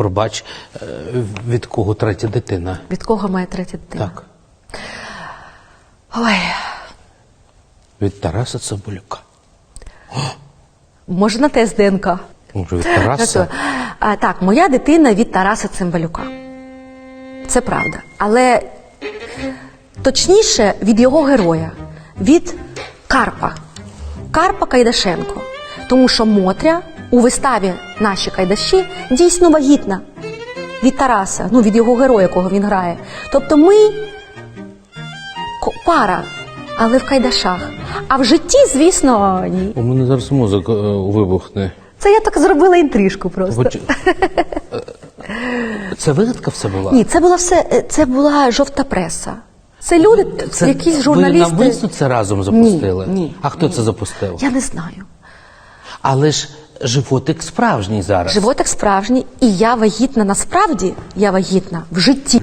Пробач, е, від кого третя дитина? Від кого моя третя дитина? Так. Ой, Від Тараса Цимбалюка. може на тест ДНК. Може, від Тараса? А, так, моя дитина від Тараса Цимбалюка. Це правда. Але точніше від його героя, від Карпа. Карпа Кайдашенко. Тому що Мотря у виставі Наші Кайдаші дійсно вагітна від Тараса, ну від його героя, якого він грає. Тобто ми пара, але в Кайдашах. А в житті, звісно, ні. У мене зараз мозок е, вибухне. Це я так зробила інтрижку просто. Хоч- Е, Це вигадка все була? Ні, це була все, е, це була жовта преса. Це люди, Це якісь журналісти. Ви навмисно це разом запустили? Ні, ні, а хто ні. це запустив? Я не знаю. Але ж животик справжній зараз. Животик справжній, і я вагітна насправді, я вагітна в житті.